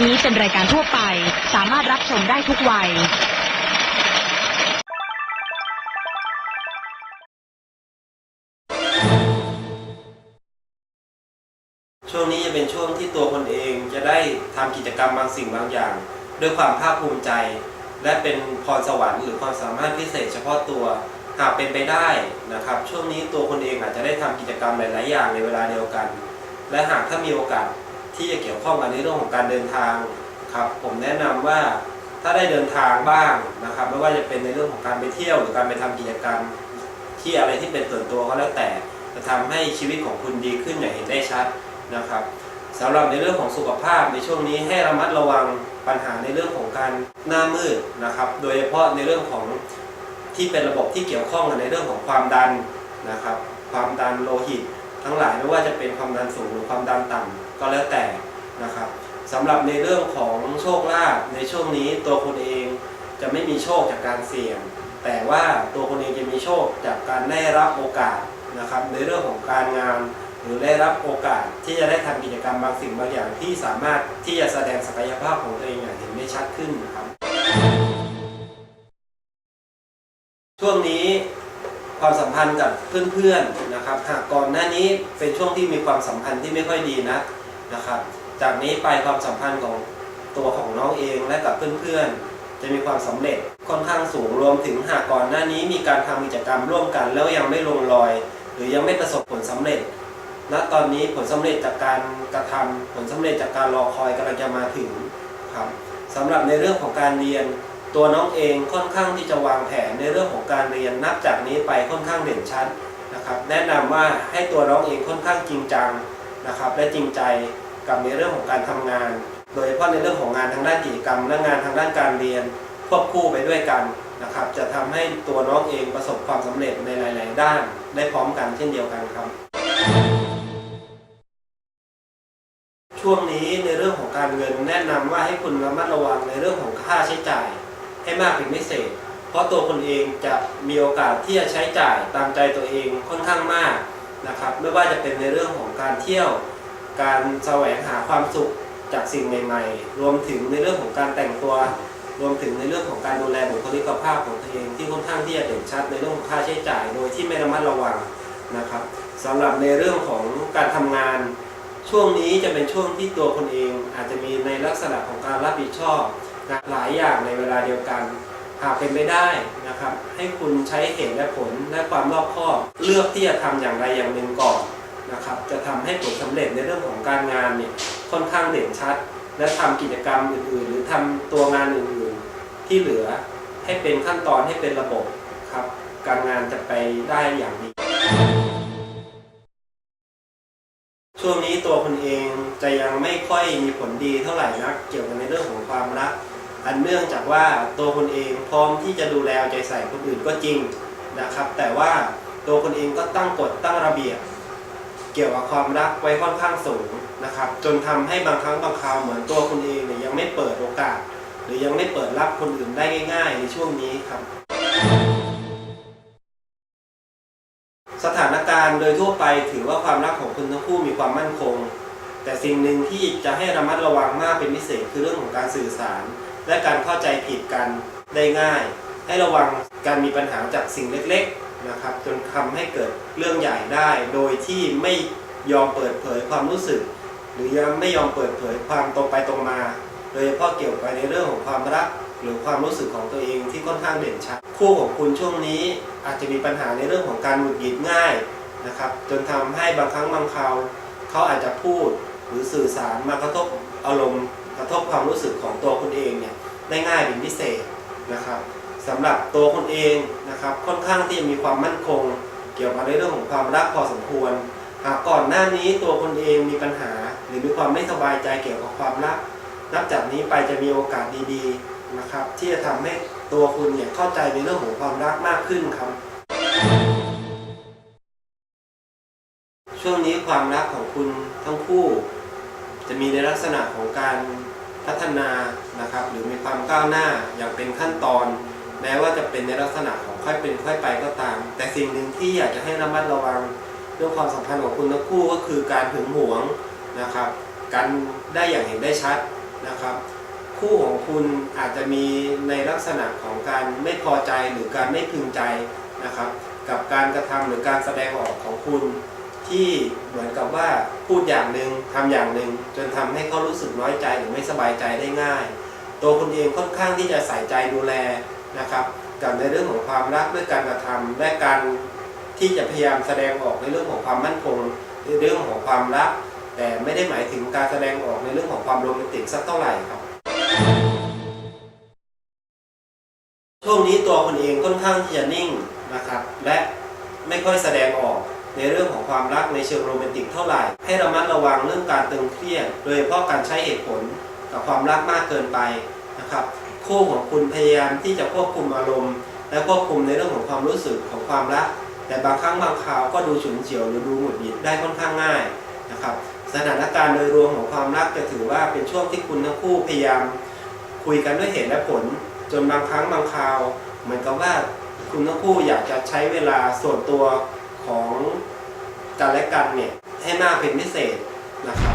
นี้เป็นรายการทั่วไป สามารถรับชมได้ทุกวัย ช่วงนี้จะเป็นช่วงที่ตัวคนเองจะได้ทำกิจกรรมบางสิ่งบางอย่าง ด้วยความภาคภูมิใจ และเป็นพรสวรรค์หรือความสามารถพิเศษเฉพาะตัวหากเป็นไปได้นะครับ ช่วงนี้ตัวคนเองอาจจะได้ทำกิจกรรมหลาย ๆ อย่างในเวลาเดียวกัน และหากถ้ามีโอกาส ที่จะเกี่ยวข้องกันในเรื่องของการเดินทางครับผมแนะนำว่าถ้าได้เดินทางบ้างนะครับไม่ว่าจะเป็นในเรื่องของการไปเที่ยวหรือการไปทำกิจกรรมที่อะไรที่เป็นส่วนตัวก็แล้วแต่ จะทำให้ชีวิตของคุณดีขึ้นอย่างเห็นได้ชัดนะครับสำหรับในเรื่องของสุขภาพในช่วงนี้ให้ระมัดระวังปัญหาในเรื่องของการหน้ามืดนะครับ โดยเฉพาะในเรื่องของที่เป็นระบบที่เกี่ยวข้องกับในเรื่องของความดันนะครับ ความดันโลหิต ทั้งหลายไม่ว่าจะเป็นความดันสูงหรือความดันต่ำ ก็แล้วแต่นะครับสำหรับในเรื่องของโชคลาภในช่วงนี้ตัวคุณเองจะไม่มีโชคจากการเสี่ยง แต่ว่าตัวคนเองจะมีโชคจากการได้รับโอกาสนะครับ ในเรื่องของการงานหรือได้รับโอกาสที่จะได้ทำกิจกรรมบางสิ่งบางอย่างที่สามารถที่จะแสดงศักยภาพของตัวเองอย่างเห็นได้ชัดขึ้นครับ ช่วงนี้ความสัมพันธ์กับเพื่อนๆนะครับหากก่อนหน้านี้เป็นช่วงที่มีความสัมพันธ์ที่ไม่ค่อยดีนะ นะครับ จากนี้ไปความสัมพันธ์ของตัวของน้องเองและกับเพื่อนๆ จะมีความสำเร็จค่อนข้างสูงรวมถึงหากก่อนหน้านี้มีการทำกิจกรรมร่วมกันแล้วยังไม่ลงรอย หรือยังไม่ประสบผลสำเร็จณตอนนี้ผลสำเร็จจากการกระทำผลสำเร็จจากการรอคอยกำลังจะมาถึงครับสำหรับในเรื่องของการเรียน ตัวน้องเองค่อนข้างที่จะวางแผนในเรื่องของการเรียนนับจากนี้ไปค่อนข้างเด่นชัดนะครับ แนะนำว่าให้ตัวน้องเองค่อนข้างจริงจังนะครับ และจริงใจ กับในเรื่องของการทำงาน โดยเฉพาะในเรื่องของงานทางด้านกิจกรรม และงานทางด้านการเรียนควบคู่ไปด้วยกันนะครับ จะทำให้ตัวน้องเองประสบความสำเร็จในหลาย ๆ ด้าน ได้พร้อมกันเช่นเดียวกันครับ ช่วงนี้ในเรื่องของการเงินแนะนำว่าให้คุณระมัดระวังในเรื่องของค่าใช้จ่ายให้มากเป็นพิเศษ เพราะตัวคุณเองจะมีโอกาสที่จะใช้จ่ายตามใจตัวเองค่อนข้างมากนะครับ ไม่ว่าจะเป็นในเรื่องของการเที่ยว การแสวงหาความสุขจากสิ่งใหม่ ๆ รวมถึงในเรื่องของการแต่งตัว รวมถึงในเรื่องของการดูแลบุคลิกภาพของตัวเองที่ค่อนข้างที่จะเด่นชัดในเรื่องของค่าใช้จ่าย โดยที่ไม่ระมัดระวังนะครับสำหรับในเรื่องของการทำงาน ช่วงนี้จะเป็นช่วงที่ตัวคนเองอาจจะมีในลักษณะของการรับผิดชอบหลายอย่างในเวลาเดียวกันหากเป็นไม่ได้นะครับ ให้คุณใช้เหตุและผลและความรอบคอบเลือกที่จะทำอย่างใดอย่างหนึ่งก่อน นะครับจะทำให้ผลสำเร็จในเรื่องของการงานเนี่ยค่อนข้างเด่นชัด และทำกิจกรรมอื่นๆ หรือทำตัวงานอื่นๆ ที่เหลือให้เป็นขั้นตอนให้เป็นระบบครับการงานจะไปได้อย่างดี ช่วงนี้ตัวคุณเองจะยังไม่ค่อยมีผลดีเท่าไหร่นักเกี่ยวกับในเรื่องของความรัก อันเนื่องจากว่าตัวคุณเองพร้อมที่จะดูแลใจใส่คนอื่นก็จริงนะครับ แต่ว่าตัวคุณเองก็ตั้งกฎตั้งระเบียบ เกี่ยวกับความรักไว้ค่อนข้างสูงนะครับ จนทำให้บางครั้งบางคราวเหมือนตัวคุณเองเนี่ยยังไม่เปิดโอกาส หรือยังไม่เปิดรับคนอื่นได้ง่าย ๆ ในช่วงนี้ครับ สถานการณ์โดยทั่วไปถือว่าความรักของคุณทั้งคู่มีความมั่นคง แต่สิ่งหนึ่งที่จะให้ระมัดระวังมากเป็นพิเศษคือเรื่องของการสื่อสาร และการเข้าใจผิดกันได้ง่าย ให้ระวังการมีปัญหาจากสิ่งเล็กๆ นะครับจนทำให้เกิดเรื่องใหญ่ได้ โดยที่ไม่ยอมเปิดเผยความรู้สึก หรือยังไม่ยอมเปิดเผยความตรงไปตรงมา โดยเฉพาะเกี่ยวกับในเรื่องของความรัก หรือความรู้สึกของตัวเองที่ค่อนข้างเด่นชัดคู่ของคุณช่วงนี้อาจจะมีปัญหาในเรื่องของการหงุดหงิดง่ายนะครับจนทำให้บางครั้งบางคราวเขาอาจจะพูดหรือสื่อสารมากระทบอารมณ์กระทบความรู้สึกของตัวคุณเองเนี่ยได้ง่ายเป็นพิเศษนะครับ สำหรับตัวคุณเองนะครับค่อนข้างที่จะมีความมั่นคง เกี่ยวกับในเรื่องของความรักพอสมควร หากก่อนหน้านี้ตัวคุณเองมีปัญหา หรือมีความไม่สบายใจเกี่ยวกับความรัก นับจากนี้ไปจะมีโอกาสดีๆนะครับที่จะทำให้ตัวคุณเนี่ยเข้าใจในเรื่องของความรักมากขึ้นครับ ช่วงนี้ความรักของคุณทั้งคู่ จะมีในลักษณะของการพัฒนานะครับหรือมีความก้าวหน้าอย่างเป็นขั้นตอน แม้ว่าจะเป็นในลักษณะของค่อยเป็นค่อยไปก็ตาม แต่สิ่งหนึ่งที่อยากจะให้ระมัดระวังเรื่องความสัมพันธ์ของคุณทั้งคู่ก็คือการหึงหวงนะครับกันได้อย่างเห็นได้ชัดนะครับ คู่ของคุณอาจจะมีในลักษณะของการไม่พอใจหรือการไม่พึงใจนะครับ กับการกระทำหรือการแสดงออกของคุณที่เหมือนกับว่าพูดอย่างหนึ่งทำอย่างหนึ่งจนทำให้เขารู้สึกน้อยใจหรือไม่สบายใจได้ง่าย ตัวคุณเองค่อนข้างที่จะใส่ใจดูแล นะครับกับในเรื่องของความรักด้วยการกระทำและการที่จะพยายามแสดงออกในเรื่องของความมั่นคงในเรื่องของความรัก แต่ไม่ได้หมายถึงการแสดงออกในเรื่องของความโรแมนติกสักเท่าไหร่ครับ ช่วงนี้ตัวคนเองค่อนข้างที่จะนิ่งนะครับ และไม่ค่อยแสดงออกในเรื่องของความรักในเชิงโรแมนติกเท่าไหร่ ให้ระมัดระวังเรื่องการตึงเครียด โดยเฉพาะการใช้เหตุผลกับความรักมากเกินไปนะครับ คู่ของคุณพยายามที่จะควบคุมอารมณ์ และควบคุมในเรื่องของความรู้สึกของความรัก แต่บางครั้งบางคราวก็ดูฉุนเฉียวหรือดูหงุดหงิดได้ค่อนข้างง่ายนะครับ สถานการณ์โดยรวมของความรักจะถือว่าเป็นช่วงที่คุณทั้งคู่พยายาม คุยกันด้วยเหตุและผล จนบางครั้งบางคราว เหมือนกับว่าคุณทั้งคู่อยากจะใช้เวลาส่วนตัวของกันและกันเนี่ยให้มากเป็นพิเศษนะครับ